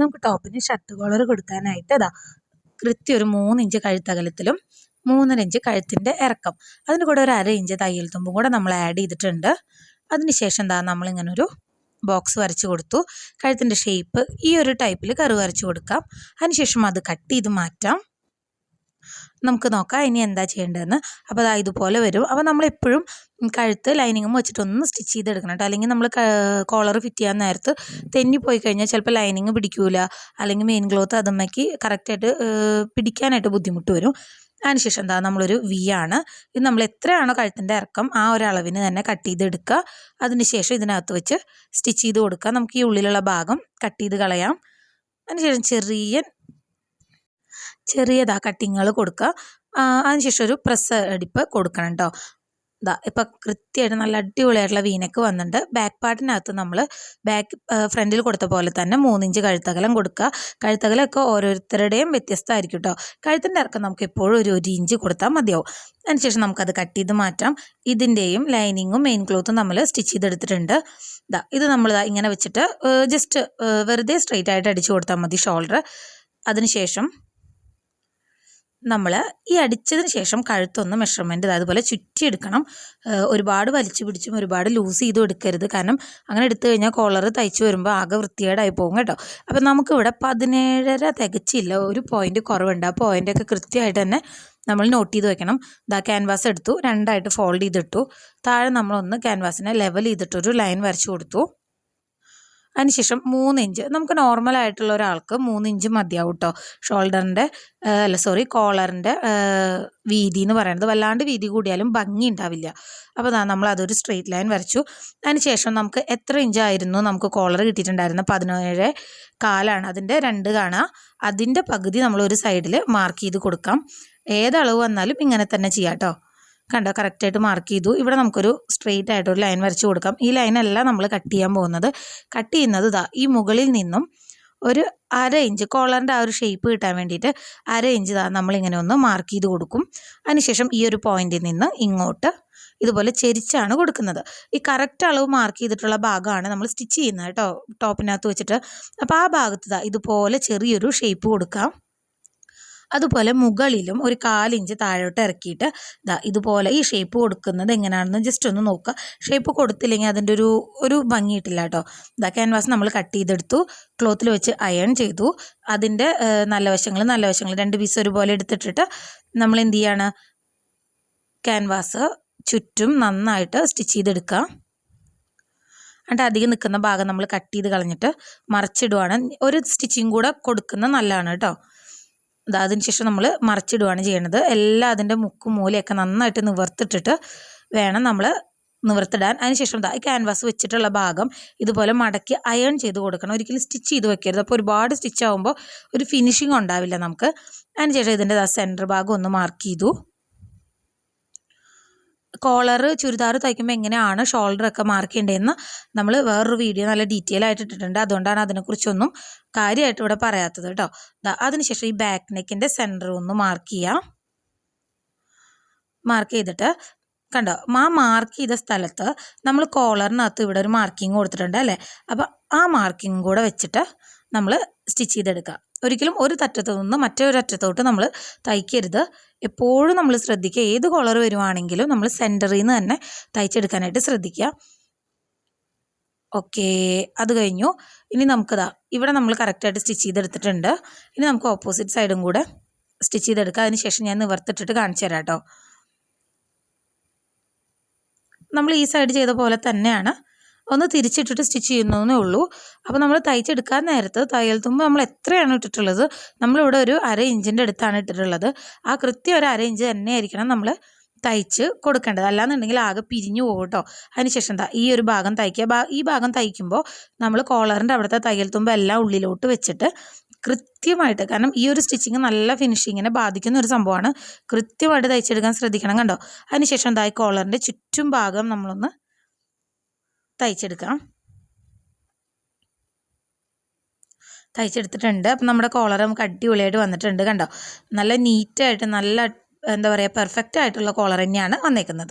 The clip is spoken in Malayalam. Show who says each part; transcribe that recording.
Speaker 1: നമുക്ക് ടോപ്പിന് ഷർട്ട് കോളർ കൊടുക്കാനായിട്ട് അതാ കൃത്യം ഒരു മൂന്ന് ഇഞ്ച് കഴുത്തകലത്തിലും മൂന്നര ഇഞ്ച് കഴുത്തിന്റെ ഇറക്കം. അതിന് കൂടെ ഒരു അര ഇഞ്ച് തയ്യൽ തുമ്പും കൂടെ നമ്മൾ ആഡ് ചെയ്തിട്ടുണ്ട്. അതിന് ശേഷം എന്താ നമ്മളിങ്ങനെ ഒരു ബോക്സ് വരച്ച് കൊടുത്തു. കഴുത്തിന്റെ ഷേപ്പ് ഈ ഒരു ടൈപ്പിൽ കറി വരച്ച് കൊടുക്കാം. അതിനുശേഷം അത് കട്ട് ചെയ്ത് മാറ്റാം. നമുക്ക് നോക്കാം ഇനി എന്താ ചെയ്യേണ്ടതെന്ന്. അപ്പോൾ അതാ ഇതുപോലെ വരും. അപ്പോൾ നമ്മളെപ്പോഴും കഴുത്ത് ലൈനിങ്ങും വെച്ചിട്ടൊന്ന് സ്റ്റിച്ച് ചെയ്തെടുക്കണം കേട്ടോ. അല്ലെങ്കിൽ നമ്മൾ കോളർ ഫിറ്റ് ചെയ്യാൻ നേരത്ത് തെന്നി പോയി കഴിഞ്ഞാൽ ചിലപ്പോൾ ലൈനിങ് പിടിക്കൂല. അല്ലെങ്കിൽ മെയിൻ ക്ലോത്ത് അതുമ്മയ്ക്ക് കറക്റ്റായിട്ട് പിടിക്കാനായിട്ട് ബുദ്ധിമുട്ട് വരും. അതിനുശേഷം എന്താ നമ്മളൊരു വി ആണ്. ഇത് നമ്മൾ എത്രയാണോ കഴുത്തിന്റെ ഇറക്കം ആ ഒരു അളവിന് തന്നെ കട്ട് ചെയ്തെടുക്കുക. അതിനുശേഷം ഇതിനകത്ത് വെച്ച് സ്റ്റിച്ച് ചെയ്ത് കൊടുക്കുക. നമുക്ക് ഈ ഉള്ളിലുള്ള ഭാഗം കട്ട് ചെയ്ത് കളയാം. അതിനുശേഷം ചെറിയ ചെറിയതാ കട്ടിങ്ങുകൾ കൊടുക്കുക അതിനുശേഷം ഒരു പ്രസ് അടിപ്പ് കൊടുക്കണം കേട്ടോ ഇതാ ഇപ്പം കൃത്യമായിട്ട് നല്ല അടിപൊളിയായിട്ടുള്ള വീനക്ക് വന്നിട്ടുണ്ട് ബാക്ക് പാർട്ടിനകത്ത് നമ്മൾ ബാക്ക് ഫ്രണ്ടിൽ കൊടുത്ത പോലെ തന്നെ മൂന്നിഞ്ച് കഴുത്തകലം കൊടുക്കുക കഴുത്തകലമൊക്കെ ഓരോരുത്തരുടെയും വ്യത്യസ്തമായിരിക്കും കേട്ടോ കഴുത്തിന്റെ ഇറക്കം നമുക്ക് എപ്പോഴും ഒരു ഒരു ഇഞ്ച് കൊടുത്താൽ മതിയാവും. അതിനുശേഷം നമുക്കത് കട്ട് ചെയ്ത് മാറ്റാം. ഇതിന്റെയും ലൈനിങ്ങും മെയിൻ ക്ലോത്തും നമ്മൾ സ്റ്റിച്ച് ചെയ്തെടുത്തിട്ടുണ്ട്. ഇതാ ഇത് നമ്മൾ ഇങ്ങനെ വെച്ചിട്ട് ജസ്റ്റ് വെറുതെ സ്ട്രെയിറ്റ് ആയിട്ട് അടിച്ചു കൊടുത്താൽ മതി ഷോൾഡർ അതിനുശേഷം നമ്മൾ ഈ അടിച്ചതിന് ശേഷം കഴുത്തൊന്ന് മെഷർമെന്റ് അതുപോലെ ചുറ്റി ചുറ്റിയെടുക്കണം ഒരുപാട് വലിച്ചു പിടിച്ചും ഒരുപാട് ലൂസ് ചെയ്തും എടുക്കരുത്. കാരണം അങ്ങനെ എടുത്തു കഴിഞ്ഞാൽ കോളർ തയ്ച്ച് വരുമ്പോൾ ആകെ വൃത്തികേടായി പോകും കേട്ടോ. അപ്പം നമുക്കിവിടെ പതിനേഴര തികച്ചില്ല. ഒരു പോയിന്റ് കുറവുണ്ട്. ആ പോയിന്റൊക്കെ കൃത്യമായിട്ട് തന്നെ നമ്മൾ നോട്ട് ചെയ്ത് വെക്കണം. ഇതാ ക്യാൻവാസ് എടുത്തു. രണ്ടായിട്ട് ഫോൾഡ് ചെയ്തിട്ടു. താഴെ നമ്മളൊന്ന് ക്യാൻവാസിനെ ലെവൽ ചെയ്തിട്ടൊരു ലൈൻ വരച്ചു കൊടുത്തു. അതിനുശേഷം മൂന്ന് ഇഞ്ച്. നമുക്ക് നോർമൽ ആയിട്ടുള്ള ഒരാൾക്ക് മൂന്ന് ഇഞ്ച് മതിയാവും കേട്ടോ ഷോൾഡറിന്റെ അല്ല സോറി കോളറിന്റെ വീതി എന്ന് പറയുന്നത് വല്ലാണ്ട് വീതി കൂടിയാലും ഭംഗി ഉണ്ടാവില്ല. അപ്പോൾ നമ്മൾ അതൊരു സ്ട്രെയിറ്റ് ലൈൻ വരച്ചു. അതിനുശേഷം നമുക്ക് എത്ര ഇഞ്ചായിരുന്നു നമുക്ക് കോളർ കിട്ടിയിട്ടുണ്ടായിരുന്ന പതിനേഴ് കാലാണ്. അതിന്റെ രണ്ട് കാണുക അതിന്റെ പകുതി നമ്മൾ ഒരു സൈഡിൽ മാർക്ക് ചെയ്ത് കൊടുക്കാം. ഏതളവ് വന്നാലും ഇങ്ങനെ തന്നെ ചെയ്യാം കേട്ടോ കണ്ടോ? കറക്റ്റായിട്ട് മാർക്ക് ചെയ്തു. ഇവിടെ നമുക്കൊരു സ്ട്രെയിറ്റ് ആയിട്ടൊരു ലൈൻ വരച്ച് കൊടുക്കാം. ഈ ലൈനല്ല നമ്മൾ കട്ട് ചെയ്യാൻ പോകുന്നത്. കട്ട് ചെയ്യുന്നത് ഇതാ ഈ മുകളിൽ നിന്നും ഒരു അര ഇഞ്ച് കോളറിന്റെ ആ ഒരു ഷേപ്പ് കിട്ടാൻ വേണ്ടിയിട്ട് അര ഇഞ്ച് ഇതാ നമ്മളിങ്ങനെ ഒന്ന് മാർക്ക് ചെയ്ത് കൊടുക്കും. അതിനുശേഷം ഈ ഒരു പോയിന്റിൽ നിന്ന് ഇങ്ങോട്ട് ഇതുപോലെ ചെരിച്ചാണ് കൊടുക്കുന്നത്. ഈ കറക്റ്റ് അളവ് മാർക്ക് ചെയ്തിട്ടുള്ള ഭാഗമാണ് നമ്മൾ സ്റ്റിച്ച് ചെയ്യുന്നത് കേട്ടോ. ടോപ്പിനകത്ത് വെച്ചിട്ട്. അപ്പോൾ ആ ഭാഗത്ത് ഇതുപോലെ ചെറിയൊരു ഷേപ്പ് കൊടുക്കാം. അതുപോലെ മുകളിലും ഒരു കാലിഞ്ച് താഴോട്ട് ഇറക്കിയിട്ട് ഇതാ ഇതുപോലെ ഈ ഷേപ്പ് കൊടുക്കുന്നത് എങ്ങനെയാണെന്ന് ജസ്റ്റ് ഒന്ന് നോക്കുക. ഷേപ്പ് കൊടുത്തില്ലെങ്കിൽ അതിന്റെ ഒരു ഒരു ഭംഗിയിട്ടില്ല കേട്ടോ. ഇതാ ക്യാൻവാസ് നമ്മൾ കട്ട് ചെയ്തെടുത്തു. ക്ലോത്തിൽ വെച്ച് അയൺ ചെയ്തു. അതിന്റെ നല്ല വശങ്ങൾ നല്ല വശങ്ങൾ രണ്ട് പീസ് ഒരുപോലെ എടുത്തിട്ടിട്ട് നമ്മൾ എന്ത് ചെയ്യാണ്? ക്യാൻവാസ് ചുറ്റും നന്നായിട്ട് സ്റ്റിച്ച് ചെയ്തെടുക്കുക. എന്നിട്ട് അധികം നിൽക്കുന്ന ഭാഗം നമ്മൾ കട്ട് ചെയ്ത് കളഞ്ഞിട്ട് മറച്ചിടുവാണ്. ഒരു സ്റ്റിച്ചിങ് കൂടെ കൊടുക്കുന്നത് നല്ലതാണ് കേട്ടോ. അതിന് ശേഷം നമ്മൾ മറിച്ചിടുകയാണ് ചെയ്യണത്. എല്ലാം അതിന്റെ മുക്കും മൂലയൊക്കെ നന്നായിട്ട് നിവർത്തിട്ടിട്ട് വേണം നമ്മൾ നിവർത്തിടാൻ. അതിനുശേഷം ഈ ക്യാൻവാസ് വെച്ചിട്ടുള്ള ഭാഗം ഇതുപോലെ മടക്കി അയൺ ചെയ്ത് കൊടുക്കണം. ഒരിക്കലും സ്റ്റിച്ച് ചെയ്ത് വെക്കരുത്. അപ്പോൾ ഒരുപാട് സ്റ്റിച്ച് ആകുമ്പോൾ ഒരു ഫിനിഷിംഗ് ഉണ്ടാവില്ല നമുക്ക്. അതിനുശേഷം ഇതിന്റെ സെന്റർ ഭാഗം ഒന്ന് മാർക്ക് ചെയ്തു. കോളർ ചുരിദാർ തയ്ക്കുമ്പോൾ എങ്ങനെയാണ് ഷോൾഡറൊക്കെ മാർക്ക് ചെയ്യേണ്ടതെന്ന് നമ്മൾ വേറൊരു വീഡിയോ നല്ല ഡീറ്റെയിൽ ആയിട്ട് ഇട്ടിട്ടുണ്ട്. അതുകൊണ്ടാണ് അതിനെക്കുറിച്ചൊന്നും കാര്യമായിട്ട് ഇവിടെ പറയാത്തത് കേട്ടോ. അതിനുശേഷം ഈ ബാക്ക് നെക്കിന്റെ സെന്റർ ഒന്ന് മാർക്ക് ചെയ്യാം. മാർക്ക് ചെയ്തിട്ട് കണ്ടോ ആ മാർക്ക് ചെയ്ത സ്ഥലത്ത് നമ്മൾ കോളറിനകത്ത് ഇവിടെ ഒരു മാർക്കിങ് കൊടുത്തിട്ടുണ്ട് അല്ലേ? അപ്പോൾ ആ മാർക്കിങ് കൂടെ വെച്ചിട്ട് നമ്മൾ സ്റ്റിച്ച് ചെയ്തെടുക്കുക. ഒരിക്കലും ഒരു തറ്റത്തു നിന്ന് മറ്റൊരറ്റത്തോട്ട് നമ്മൾ തയ്ക്കരുത്. എപ്പോഴും നമ്മൾ ശ്രദ്ധിക്കുക. ഏത് കളർ വരുവാണെങ്കിലും നമ്മൾ സെന്ററിൽ നിന്ന് തന്നെ തയ്ച്ചെടുക്കാനായിട്ട് ശ്രദ്ധിക്കുക. ഓക്കെ അത് കഴിഞ്ഞു. ഇനി നമുക്കതാ ഇവിടെ നമ്മൾ കറക്റ്റായിട്ട് സ്റ്റിച്ച് ചെയ്തെടുത്തിട്ടുണ്ട്. ഇനി നമുക്ക് ഓപ്പോസിറ്റ് സൈഡും കൂടെ സ്റ്റിച്ച് ചെയ്തെടുക്കുക അതിന് ശേഷം ഞാൻ നിവർത്തിട്ടിട്ട് കാണിച്ചു തരാം കേട്ടോ. നമ്മൾ ഈ സൈഡ് ചെയ്ത പോലെ തന്നെയാണ് ഒന്ന് തിരിച്ചിട്ടിട്ട് സ്റ്റിച്ച് ചെയ്യുന്നതേ ഉള്ളൂ. അപ്പോൾ നമ്മൾ തയ്ച്ചെടുക്കാൻ നേരത്ത് തയ്യൽ തുമ്പ് നമ്മൾ എത്രയാണ് ഇട്ടിട്ടുള്ളത് നമ്മളിവിടെ ഒരു അര ഇഞ്ചിന്റെ അടുത്താണ് ഇട്ടിട്ടുള്ളത്. ആ കൃത്യം ഒരു അര ഇഞ്ച് തന്നെ ആയിരിക്കണം നമ്മൾ തയ്ച്ച് കൊടുക്കേണ്ടത്. അല്ലാന്നുണ്ടെങ്കിൽ ആകെ പിരിഞ്ഞു പോകും കേട്ടോ അതിനുശേഷം ഈ ഒരു ഭാഗം തയ്ക്കുക. ഈ ഭാഗം തയ്ക്കുമ്പോൾ നമ്മൾ കോളറിന്റെ അവിടുത്തെ തയ്യൽ തുമ്പ് എല്ലാം ഉള്ളിലോട്ട് വെച്ചിട്ട് കൃത്യമായിട്ട് കാരണം ഈ ഒരു സ്റ്റിച്ചിങ് നല്ല ഫിനിഷിങ്ങിനെ ബാധിക്കുന്ന ഒരു സംഭവമാണ്. കൃത്യമായിട്ട് തയ്ച്ചെടുക്കാൻ ശ്രദ്ധിക്കണം കണ്ടോ? അതിനുശേഷം എന്താ ഈ കോളറിന്റെ ചുറ്റും ഭാഗം നമ്മളൊന്ന് തയ്ച്ചെടുക്കാം. തയ്ച്ചെടുത്തിട്ടുണ്ട്. അപ്പം നമ്മുടെ കോളർ നമുക്ക് അടിപൊളിയായിട്ട് വന്നിട്ടുണ്ട് കണ്ടോ? നല്ല നീറ്റായിട്ട് നല്ല എന്താ പറയുക പെർഫെക്റ്റ് ആയിട്ടുള്ള കോളർ തന്നെയാണ് വന്നേക്കുന്നത്.